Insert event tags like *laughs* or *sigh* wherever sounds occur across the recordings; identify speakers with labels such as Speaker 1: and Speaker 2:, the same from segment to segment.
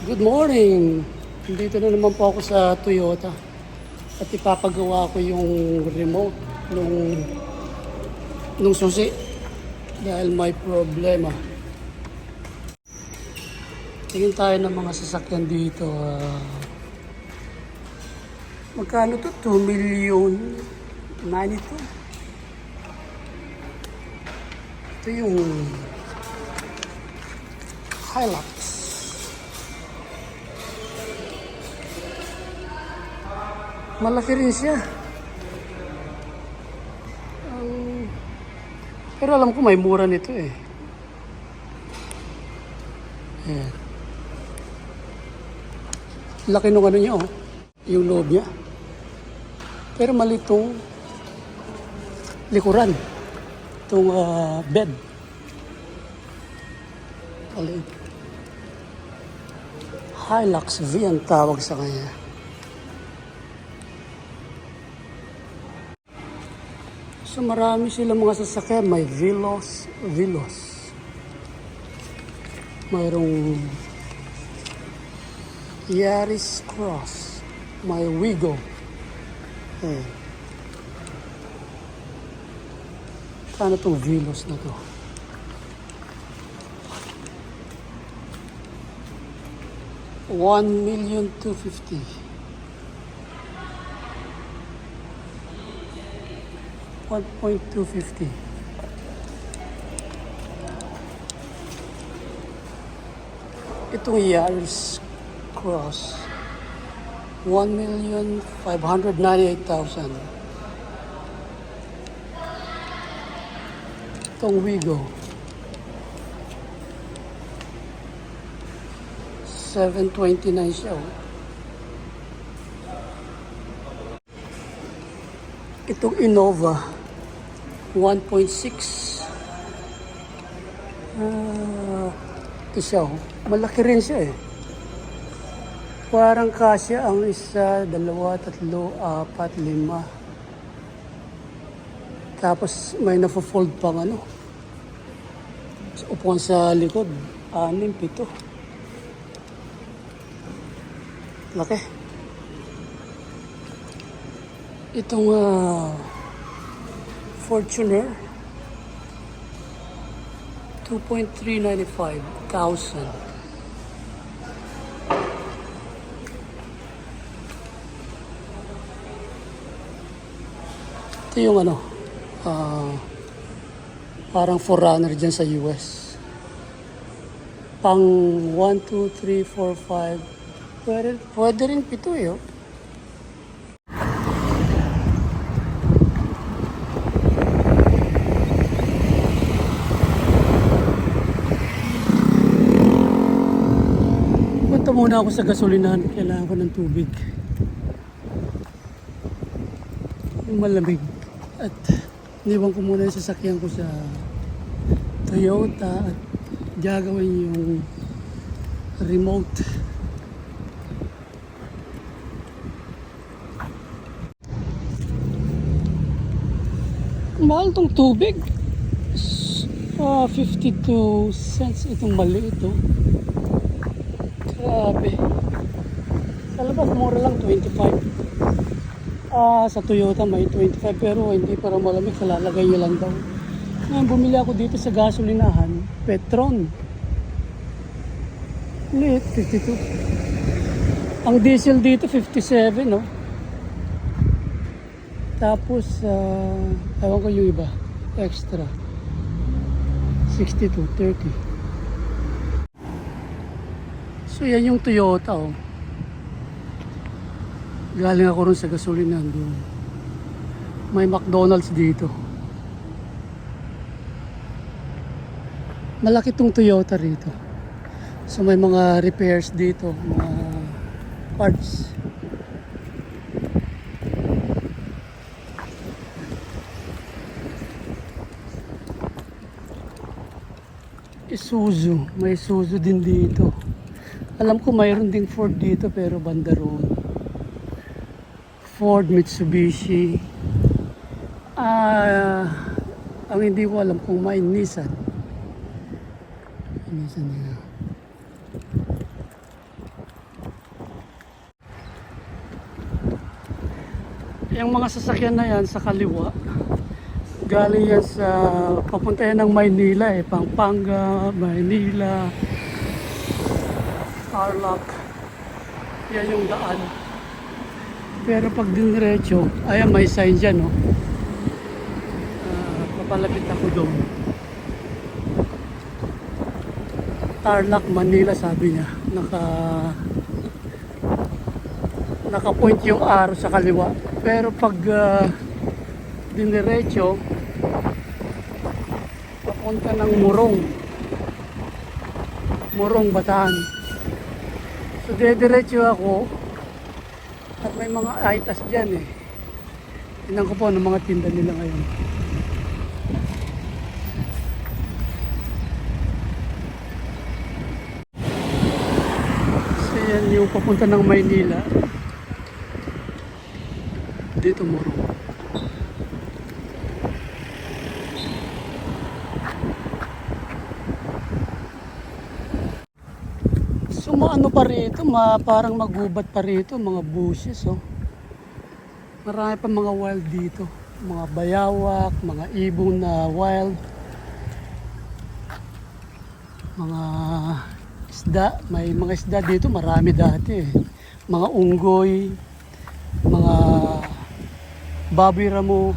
Speaker 1: Good morning! Dito na naman po ako sa Toyota. At ipapagawa ko yung remote nung, nung susi. Dahil may problema. Tingin tayo ng mga sasakyan dito. ah. magkano to? 2 million 92. Ito yung Hilux. Malaki rin siya. Ang- pero alam ko may mura nito eh. Ayan. Laki nung ano niya oh. Yung loob niya. Pero mali itong likuran. Itong ah, bed. Maliit. Hilux V ang tawag sa kanya. So marami silang mga sasakyan. May Velos, Velos. Mayroong Yaris Cross. May Wigo. Eh. Kano itong Velos na to? One million two fifty. One point two fifty. Itong Yaris Cross. One million five hundred ninety-eight thousand. Itong Wigo. 729 siya. oh. Itong Innova 1.6 Ah, ito siya. oh. Malaki rin siya eh. Parang kasya ang isa, dalawa, tatlo, apat, lima. Tapos may nafo-fold pang ano. Upuan sa likod, anim, pito. Laki. Itong ah, Fortuner 2.395 thousand. Ito yung ano, ah, parang forerunner dyan sa US. Pang 1, 2, 3, 4, 5. Pwede, pwede rin pito eh. oh. Muna ako sa gasolinahan. Kailangan ko ng tubig. Malamig. At iniwan ko muna yung sasakyan ko sa Toyota at gagawin yung remote. Mahal tong tubig. S- ah, 52 cents itong maliit oh. Grabe. Sa labas, mura lang, 25. Ah, sa Toyota may 25 pero hindi para malamig, kalalagay nyo lang daw. Ngayon, bumili ako dito sa gasolinahan, Petron. Lit, 52. Ang diesel dito, 57, no? Tapos, ah, ewan ko yung iba, extra. 62, 30. So yan yung Toyota oh. Galing ako rin sa gasolinahan doon. May McDonald's dito. Malaki tong Toyota rito. So may mga repairs dito, mga parts. Isuzu, may Isuzu din dito. Alam ko mayroon ding Ford dito pero banda road. Ford, Mitsubishi. Ah, uh, ang hindi ko alam kung may Nissan. Nissan nila. Yung mga sasakyan na yan sa kaliwa, galing yan sa papunta ng Maynila eh, Pampanga, Maynila, Tarlac. Yan yung daan. Pero pag diniretso, ayan may sign dyan, no? Ah, papalapit ako doon. Tarlac, Manila, sabi niya. Naka naka-point yung araw sa kaliwa. Pero pag uh, diniretso, papunta ng Murong. Murong, Bataan. So, diretso ako at may mga aitas dyan eh. Tingnan ko po ng mga tinda nila ngayon. So, yan yung papunta ng Maynila. Dito muro. Maano pa rito, ma, parang magubat pa rito, mga bushes oh. Marami pa mga wild dito. Mga bayawak, mga ibon na wild. Mga isda, may mga isda dito, marami dati eh. Mga unggoy, mga baboy ramo.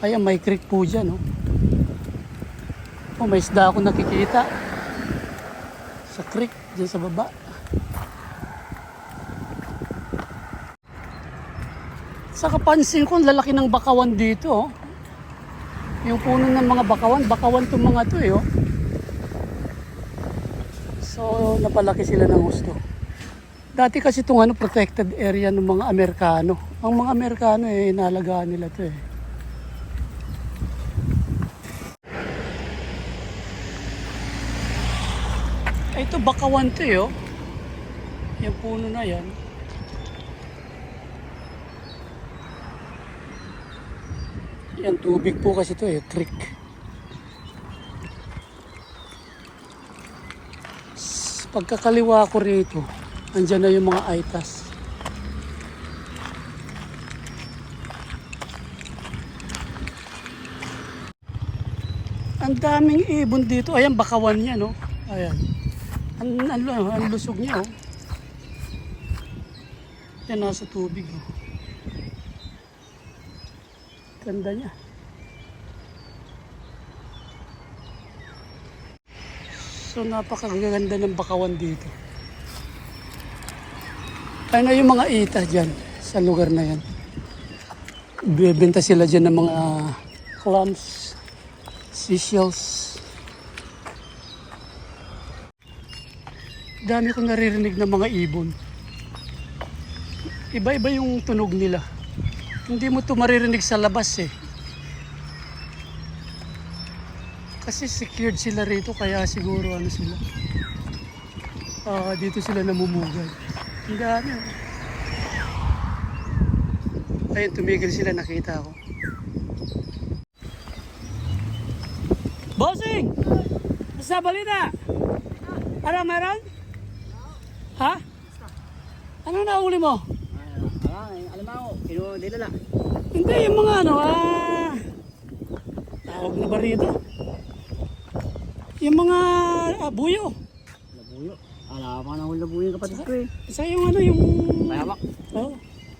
Speaker 1: Ayan, may creek po dyan, oh. Oh, may isda ako nakikita. Sa creek, dyan sa baba. Sa kapansin ko, lalaki ng bakawan dito, oh. Yung puno ng mga bakawan, bakawan itong mga to, eh, oh. So, napalaki sila ng gusto. Dati kasi itong ano, protected area ng mga Amerikano. Ang mga Amerikano eh, inalagaan nila to eh. Ito bakawan to eh, oh. Yung puno na yan. Yan, tubig po kasi to eh, creek. Pagkakaliwa ko rito, andyan na yung mga aitas. Ang daming ibon dito. Ayan, bakawan niya, no? Ayan. Ang, ang, ang lusog niya, oh. Yan, nasa tubig, oh. Ganda niya. So, napakaganda ng bakawan dito. Ano yung mga ita dyan sa lugar na yan? Bibenta sila dyan ng mga clams, seashells. Dami kong naririnig ng mga ibon. Iba-iba yung tunog nila. Hindi mo to maririnig sa labas eh. Kasi secured sila rito kaya siguro ano sila. Ah, dito sila namumugay. Ang dami. oh. Ayun, tumigil sila, nakita ko. Bossing! Sa balita? Ano, meron? Ha? Ano na uli mo?
Speaker 2: Ah, alam mo, kino nilala.
Speaker 1: Hindi, yung mga ano, ah... Tawag na ba rito? Yung mga ah, buyo.
Speaker 2: Labuyo. Alam mo na huli labuyo kapatid ko eh.
Speaker 1: Isa yung ano, yung...
Speaker 2: Mayawak.
Speaker 1: Oh.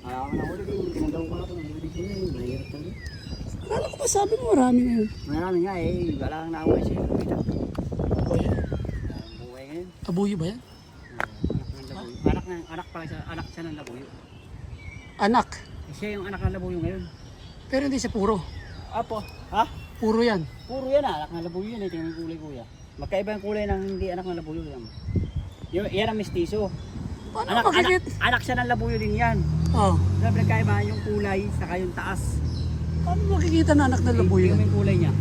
Speaker 2: Alam mo na huli din. Pinagawa ko na ito. Nahuli ko yun. Mahirap talaga.
Speaker 1: Akala ko ba sabi mo marami na yun?
Speaker 2: Marami nga eh. Wala kang naaway siya. Kita.
Speaker 1: Buyo.
Speaker 2: Ang buhay ngayon.
Speaker 1: Abuyo ba yan?
Speaker 2: Anak ng labuyo. Anak, pala siya. Anak siya ng labuyo.
Speaker 1: Anak.
Speaker 2: Eh, Siya yung anak ng labuyo ngayon.
Speaker 1: Pero hindi siya puro.
Speaker 2: Apo. Ha?
Speaker 1: Puro yan.
Speaker 2: Puro yan ah. Anak ng labuyo yan eh. Tingnan yung kulay kuya. Magkaiba yung kulay ng hindi anak ng labuyo yan. Yung, yan ang mistiso.
Speaker 1: Paano
Speaker 2: Anak, anak, anak siya ng labuyo din yan.
Speaker 1: Oh.
Speaker 2: Sabi nagkaiba yung kulay saka yung taas.
Speaker 1: Paano makikita na anak ng labuyo?
Speaker 2: Tingnan yung kulay niya.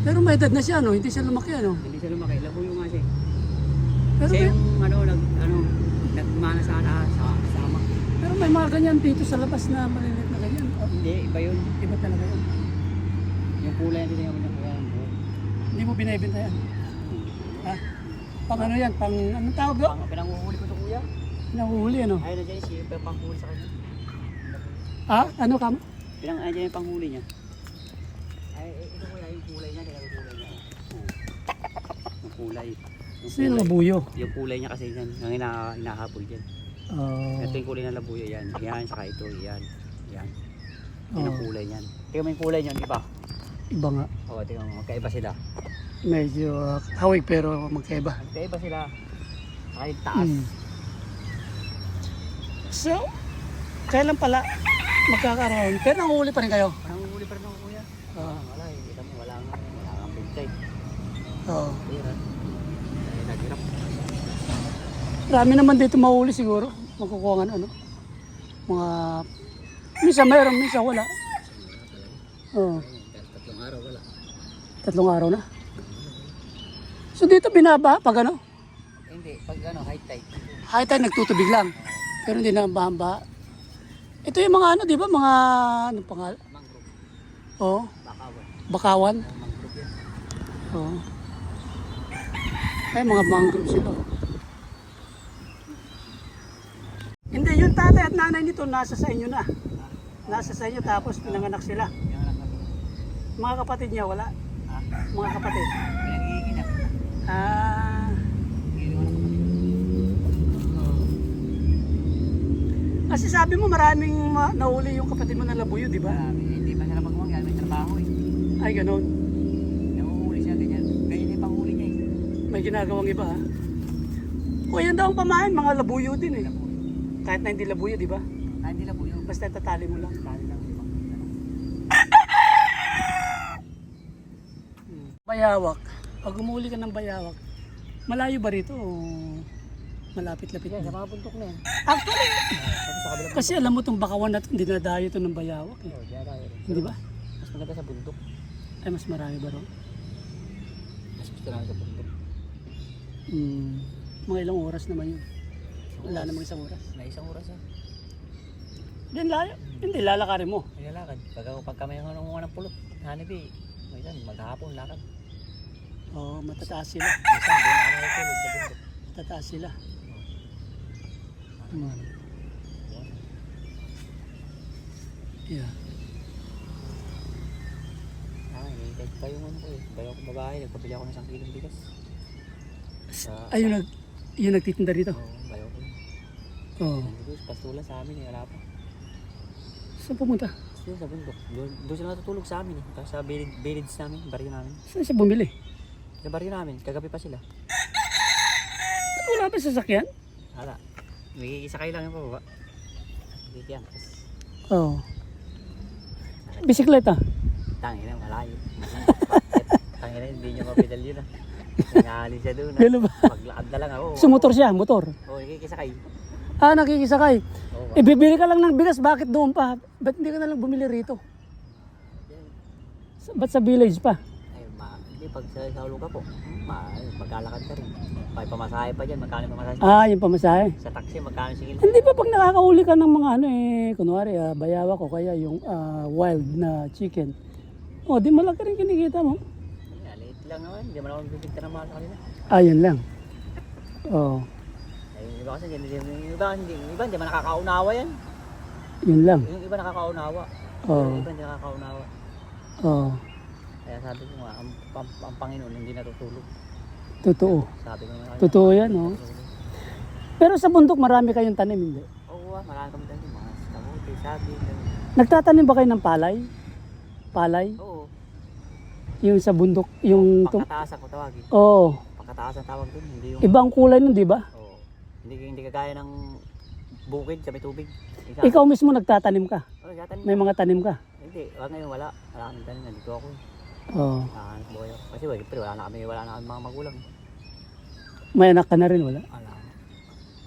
Speaker 1: Pero may edad na siya, no? Hindi siya lumaki, ano?
Speaker 2: Hindi siya lumaki. Labuyo nga siya. eh.
Speaker 1: Pero
Speaker 2: Siya
Speaker 1: may,
Speaker 2: yung ano, nag, ano, nagmana sa ana, sa sama.
Speaker 1: pero may mga ganyan dito sa labas na maliliit na ganyan. Oh,
Speaker 2: Hindi, iba yun.
Speaker 1: iba talaga yun.
Speaker 2: Yung kulay hindi naman yung buhok.
Speaker 1: Hindi mo binibenta yan. Ha? Pang ano yan? Pang anong tawag doon?
Speaker 2: Pang pinanguhuli ko to kuya.
Speaker 1: Nahuhuli ano?
Speaker 2: Ayun na dyan, siya yung panghuli sa kanya.
Speaker 1: Ah, ano ka?
Speaker 2: Pinang andyan yung panghuli niya. Ay, ito kuya, yung kulay niya, kaya yung kulay niya. Yung kulay. Yung
Speaker 1: Sino
Speaker 2: kulay.
Speaker 1: labuyo?
Speaker 2: Yung kulay niya kasi yan, ang hina, hinahabol dyan.
Speaker 1: Oh,
Speaker 2: Ito yung kulay ng labuyo, yan. Yan, saka ito, yan. Yan. Yan ang
Speaker 1: oh,
Speaker 2: kulay niyan. Tingnan mo yung kulay niyan, di ba?
Speaker 1: iba nga.
Speaker 2: Oo, tingnan mo, magkaiba sila.
Speaker 1: Medyo uh, hawig pero magkaiba.
Speaker 2: Magkaiba sila. Yung taas.
Speaker 1: Hmm. So, kailan pala magkakaroon? Pero nanguhuli pa rin kayo?
Speaker 2: Parang huli pa rin ako kuya.
Speaker 1: Oo.
Speaker 2: Wala eh, kita mo, wala nga, wala nga bintay.
Speaker 1: Oo.
Speaker 2: Tira.
Speaker 1: Marami naman dito mahuli siguro. Magkukuha ng ano. Mga... Minsan mayroon, minsan wala. Oo.
Speaker 2: Tatlong araw, wala.
Speaker 1: Tatlong araw na. So dito binaba pag ano?
Speaker 2: Hindi, pag ano, high tide.
Speaker 1: High tide nagtutubig lang. Pero hindi na bahamba. Ito yung mga ano, di ba? Mga ano pangal?
Speaker 2: Mangrove,
Speaker 1: Oo.
Speaker 2: bakawan.
Speaker 1: Bakawan.
Speaker 2: Ang mangrove yan.
Speaker 1: Oo. Ay, mga mangrove sila. Hindi, yung tatay at nanay nito nasa sa inyo na. Nasa sa inyo tapos pinanganak sila. Mga kapatid niya wala. Mga kapatid. Ah. Kasi sabi mo maraming ma- nahuli yung kapatid mo na labuyo, di ba?
Speaker 2: Marami. Hindi pa sila magawa, yan may trabaho eh.
Speaker 1: Ay, ganun.
Speaker 2: Nanguhuli siya, ganyan. Ganyan yung panghuli niya eh.
Speaker 1: May ginagawang iba ha. O yan daw ang pamain, mga labuyo din eh. Kahit na hindi labuyo, di ba?
Speaker 2: Ah, hindi labuyo.
Speaker 1: Basta tatali mo lang.
Speaker 2: Tali lang. ba? *laughs*
Speaker 1: Bayawak. Pag umuli ka ng bayawak, malayo ba rito o malapit-lapit
Speaker 2: sa
Speaker 1: na? *laughs*
Speaker 2: mga buntok na yan.
Speaker 1: Actually,
Speaker 2: Kasi sa kabilang
Speaker 1: kasi alam mo itong bakawan na ito, dinadayo ito ng bayawak eh.
Speaker 2: Oh.
Speaker 1: Hindi ba?
Speaker 2: Mas maganda sa bundok.
Speaker 1: Ay, mas marami ba ron?
Speaker 2: Mas gusto namin sa bundok.
Speaker 1: Hmm. Mga ilang oras naman yun. Wala namang isang oras.
Speaker 2: Na isang oras ah.
Speaker 1: Then layo. Hindi, lalakarin mo.
Speaker 2: Ay, lakad. Pag ako pag kami ang nangunga ng pulot, hanibi, minsan maghapon lakad.
Speaker 1: Oo, oh, matataas sila.
Speaker 2: Minsan doon ako natutulog sa bundok.
Speaker 1: Matataas sila. Hmm. Yeah.
Speaker 2: Ah, hinihintay pa yung ano ko eh. Bayo ko babae, nagpabili ako ng isang kilong bigas. Sa,
Speaker 1: Ayun, nag, yun nagtitinda rito.
Speaker 2: Oo.
Speaker 1: Oo. Oh.
Speaker 2: Pastulan sa amin eh, wala pa.
Speaker 1: Saan pumunta?
Speaker 2: Doon sa bundok. Doon, doon sila natutulog sa amin eh. Sa village, village namin, baryo namin.
Speaker 1: Saan siya bumili?
Speaker 2: Sa baryo namin, kagabi pa sila.
Speaker 1: Ba't wala pa sasakyan?
Speaker 2: Hala. May isakay lang yung pababa. Bigyan.
Speaker 1: Oo. Oh. Bisikleta.
Speaker 2: tangin na, malayo. *laughs* tangin na, hindi nyo mapidal yun ah. Nangahalin siya doon ah.
Speaker 1: Gano'n ba?
Speaker 2: Maglakad na lang ako.
Speaker 1: Sumotor siya, motor.
Speaker 2: Oo, oh, ikikisakay.
Speaker 1: Ah, nakikisakay.
Speaker 2: Oo.
Speaker 1: Eh, bibili ka lang ng bigas, bakit doon pa? Ba't hindi ka na lang bumili rito? Sa- Ba't sa village pa?
Speaker 2: Ay, ma, hindi, pag sa, sa ka po, ma, maglalakad ka rin. Pag pamasahe pa dyan, magkano yung pamasahe?
Speaker 1: Ah, yung pamasahe.
Speaker 2: Sa taxi, magkano singil?
Speaker 1: Hindi ba pag nakakahuli ka ng mga ano eh, kunwari ah, bayawak o kaya yung ah, wild na chicken, oh, di malaki rin kinikita mo.
Speaker 2: Ay, liit lang naman, hindi man ako bibigta ng mahal sa kanila.
Speaker 1: Ah, yun lang. Oh,
Speaker 2: iba kasi, hindi, yung iba, hindi, yung iba, hindi man nakakaunawa yan.
Speaker 1: yun lang.
Speaker 2: Yung iba nakakaunawa.
Speaker 1: Oh,
Speaker 2: Yung iba hindi nakakaunawa.
Speaker 1: oh,
Speaker 2: Kaya sabi ko nga, ang, ang, ang Panginoon hindi natutulog.
Speaker 1: totoo.
Speaker 2: Sabi ko nga.
Speaker 1: Totoo yan, oh. Pero sa bundok marami kayong tanim, hindi?
Speaker 2: Oo, ah, marami kami tayo. Mga kamote, sabi.
Speaker 1: Nagtatanim ba kayo ng palay? Palay?
Speaker 2: Oo,
Speaker 1: Yung sa bundok, yung... tum-
Speaker 2: pagkataas ako tawagin.
Speaker 1: Oo.
Speaker 2: Pagkataas ang tawag doon, hindi yung...
Speaker 1: Ibang kulay nun, di ba?
Speaker 2: Oo. Hindi, hindi kagaya ng bukid sa may tubig. Isa.
Speaker 1: Ikaw mismo nagtatanim ka.
Speaker 2: Oh, tanim.
Speaker 1: May mga tanim ka.
Speaker 2: Hindi, wala ngayon wala. Wala kami tanim. Nandito ako.
Speaker 1: Oo.
Speaker 2: Nakahanap buhay ako. Kasi wala, pero wala na kami, wala na kami mga magulang.
Speaker 1: May anak ka na rin, wala?
Speaker 2: Wala.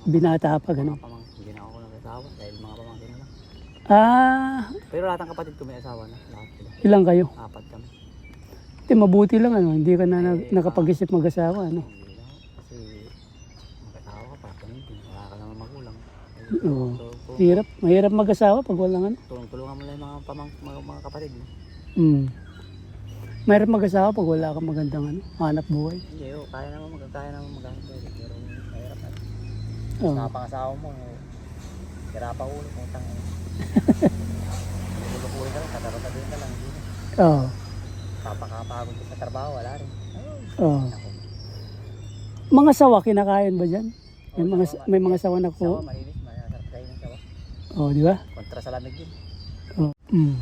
Speaker 1: Binata pa, gano'n.
Speaker 2: Pamang, hindi na ako nag-asawa dahil mga pamangkin na lang.
Speaker 1: Ah,
Speaker 2: Pero lahat ng kapatid ko may asawa na. Lahat sila.
Speaker 1: ilang kayo?
Speaker 2: Apat kami.
Speaker 1: Hindi, mabuti lang, ano, hindi ka na nag- nakapag-isip mag-asawa, ano.
Speaker 2: Hindi lang. Kasi mag-asawa ka pa. Pamangkin. Naman magulang.
Speaker 1: Oo.
Speaker 2: So, kung
Speaker 1: Hirap, mahirap mag-asawa pag walang ano.
Speaker 2: tulong-tulungan mo lang yung mga, pamang, mga, mga kapatid mo.
Speaker 1: Hmm. Mahirap mag-asawa pag wala kang magandang ano, hanap buhay.
Speaker 2: Hindi, oh, kaya naman magkakaya naman maghanap buhay. Pero mahirap na.
Speaker 1: Oh.
Speaker 2: Napangasawa mo. eh. Sira pa ulo. Putang ina. *laughs* Lulukuhin ka lang. Tatarot-tarotin ka lang. Hindi na.
Speaker 1: Oh.
Speaker 2: Papakapagod ka sa trabaho. Wala rin.
Speaker 1: Oh.
Speaker 2: Ako.
Speaker 1: Mga sawa kinakain ba diyan? May
Speaker 2: Oo,
Speaker 1: mga
Speaker 2: sawa,
Speaker 1: may mga sawa na
Speaker 2: Sawa,
Speaker 1: ko.
Speaker 2: malinis. Masarap kayo ng sawa.
Speaker 1: Oh, di ba?
Speaker 2: Kontra sa lamig yun.
Speaker 1: Oh. Mm.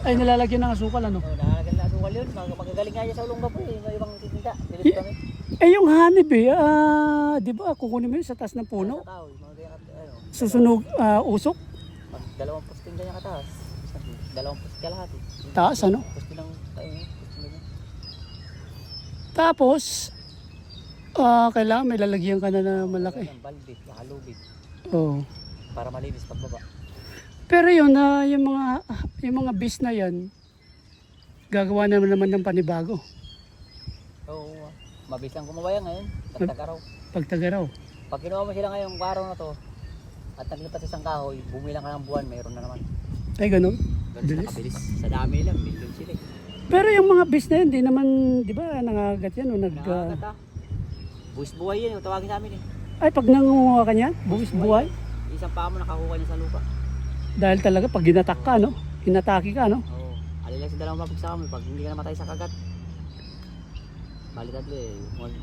Speaker 1: Ay nilalagyan ng asukal ano?
Speaker 2: Oh, nakakagal na asukal yun. Mag magagaling nga sa ulong po eh. Yung ibang titinda. Pilit
Speaker 1: Yeah.
Speaker 2: kami.
Speaker 1: Eh yung honey bee, ah, di ba kukunin mo yun sa taas ng puno?
Speaker 2: Sa tao. ano.
Speaker 1: Susunog ah, usok?
Speaker 2: Pag dalawang posting ganyan kataas. Dalawang posting kalahati.
Speaker 1: Taas ano?
Speaker 2: Posting ng tayo.
Speaker 1: Tapos, ah, kailangan may lalagyan ka na na malaki.
Speaker 2: Ng balde. Nakalubid.
Speaker 1: Oh.
Speaker 2: Para malinis pagbaba.
Speaker 1: Pero yun, na yung mga yung mga bees na yan, gagawa naman naman ng panibago.
Speaker 2: Oo. ah. Mabilis lang gumawa yan ngayon. Tagtag-araw.
Speaker 1: Pagtagaraw.
Speaker 2: Pag ginawa mo sila ngayong araw na to, at naglipat sa isang kahoy, bumilang ka ng buwan, mayroon na naman.
Speaker 1: Ay, ganun.
Speaker 2: Ganun
Speaker 1: Bilis.
Speaker 2: sila kabilis. Sa dami lang, million sila. eh.
Speaker 1: Pero yung mga bees na yun, di naman, di ba, nangagat yan o nag... ah,
Speaker 2: Nakakata. Buwis buhay yan, yung tawagin sa amin eh.
Speaker 1: ay, pag nangunguha ka niyan, buwis buhay.
Speaker 2: Isang paa mo nakakuha niya sa lupa.
Speaker 1: Dahil talaga, pag ginatak ka, no? Inatake ka, no?
Speaker 2: Oo. Alila sa dalawang mabig sa kami pag hindi ka namatay sa kagat. Bali tatlo eh.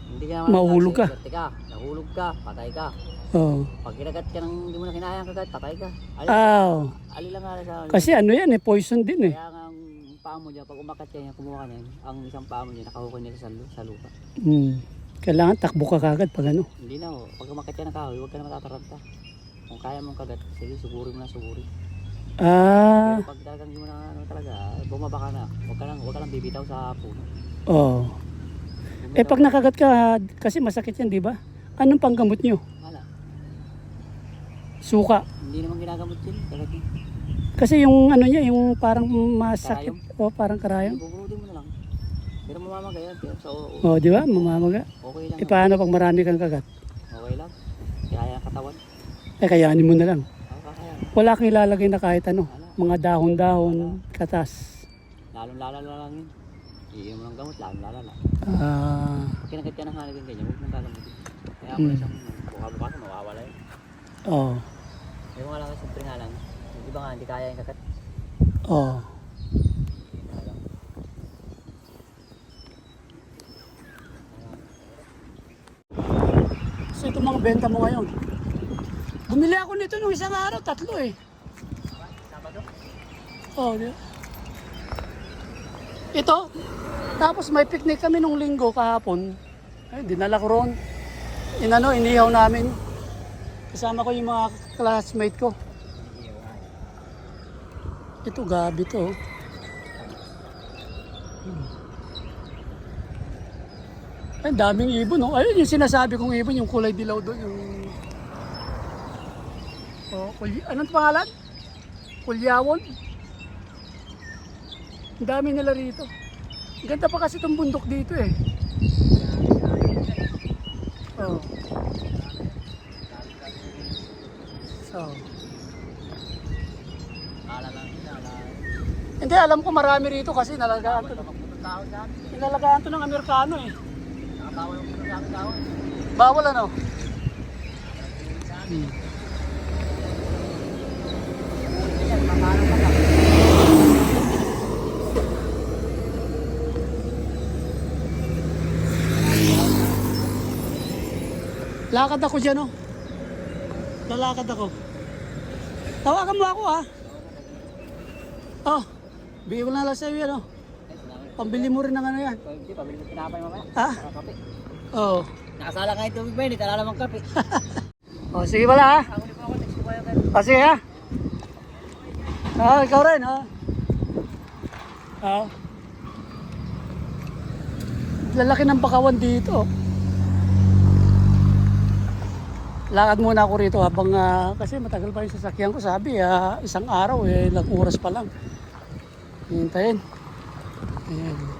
Speaker 2: Hindi ka naman
Speaker 1: Mahuhulog ka.
Speaker 2: swerte ka. Nahulog ka, patay ka.
Speaker 1: Oo.
Speaker 2: Pag kinagat ka ng hindi mo na kinaya ang kagat, patay ka. Ali,
Speaker 1: Ah,
Speaker 2: ali lang nga sa
Speaker 1: kasi ano yan eh, poison din eh.
Speaker 2: Kaya nga ang paa mo dyan, pag umakat ka niya, kumuha ka niya, ang isang paa mo niya, nakahukay niya sa, lu- sa lupa.
Speaker 1: Hmm. Kailangan takbo ka kagad pag ano.
Speaker 2: Hindi na oh. Pag umakat ka ng kahoy, huwag ka na matataranta. Kung kaya mong kagat, sige, suguri mo na suguri.
Speaker 1: Ah,
Speaker 2: Pero pag talagang mo na ano talaga, bumaba ka na. Huwag ka lang, huwag ka lang bibitaw sa puno.
Speaker 1: oh. Eh pag nakagat ka, kasi masakit yan, di ba? Anong panggamot nyo?
Speaker 2: Wala.
Speaker 1: Suka.
Speaker 2: Hindi naman ginagamot yun. Talagang
Speaker 1: Kasi yung ano niya, yung parang masakit. O, parang karayom.
Speaker 2: lang. Pero mamamaga yan. Pero sa oo,
Speaker 1: O, di ba? Mamamaga.
Speaker 2: okay lang.
Speaker 1: E paano pag marami kang kagat?
Speaker 2: Okay lang. Kaya ang katawan.
Speaker 1: Eh, kayanin mo na lang.
Speaker 2: Oo, kaya.
Speaker 1: Wala kang ilalagay na kahit ano. Mga dahon-dahon, katas.
Speaker 2: Lalong lala na lang yun. Iinom mo ng gamot, lalong lala na.
Speaker 1: Ah,
Speaker 2: Pag kinagat ka ng hanapin ganyan, huwag mong gagamutin. Kaya ako
Speaker 1: Hmm.
Speaker 2: na siyang buka-bukasan, mawawala yun.
Speaker 1: oh.
Speaker 2: Yung mga lang siyempre nga lang. Iba nga, hindi kaya yung kagat.
Speaker 1: Oh.
Speaker 2: Kaya lang.
Speaker 1: So ito mga benta mo ngayon. Bumili ako nito nung isang araw, tatlo eh.
Speaker 2: Sabado?
Speaker 1: Oh, di ba? Ito. Tapos may picnic kami nung linggo kahapon. Ay, dinala ko ron. Inano, inihaw namin. Kasama ko yung mga classmate ko. Ito, gabi to. Hmm. Ang daming ibon, no? Ayun yung sinasabi kong ibon, yung kulay dilaw doon, yung... Oh, kulya... Anong pangalan? Kulyawon? Ang dami nila rito. Ganda pa kasi itong bundok dito eh. Oh. So.
Speaker 2: Ala.
Speaker 1: Hindi, alam ko marami rito kasi nalagaan to. Nilalagaan to ng Amerikano eh.
Speaker 2: Nakabawal yung puno sa amin tao.
Speaker 1: Bawal ano? Hmm. Lakad ako dyan oh. Lalakad ako. Tawagan mo ako ah. Oh, bigyan ko na lang sa'yo yan oh. Pambili mo rin ng ano yan.
Speaker 2: Hindi, pabili mo tinapay mamaya.
Speaker 1: Ha?
Speaker 2: Para kape.
Speaker 1: Oh.
Speaker 2: Nakasala nga yung tubig ba hindi tala namang kape. *laughs*
Speaker 1: Oh, sige pala ha.
Speaker 2: Ako di pa ako, kayo kayo.
Speaker 1: Oh, sige ha. Ah, ikaw rin ha. Ah. Lalaki ng bakawan dito. Lakad muna ako rito habang ah, kasi matagal pa yung sasakyan ko. Sabi, ah, isang araw eh, ilang oras pa lang. Hintayin. Ayan.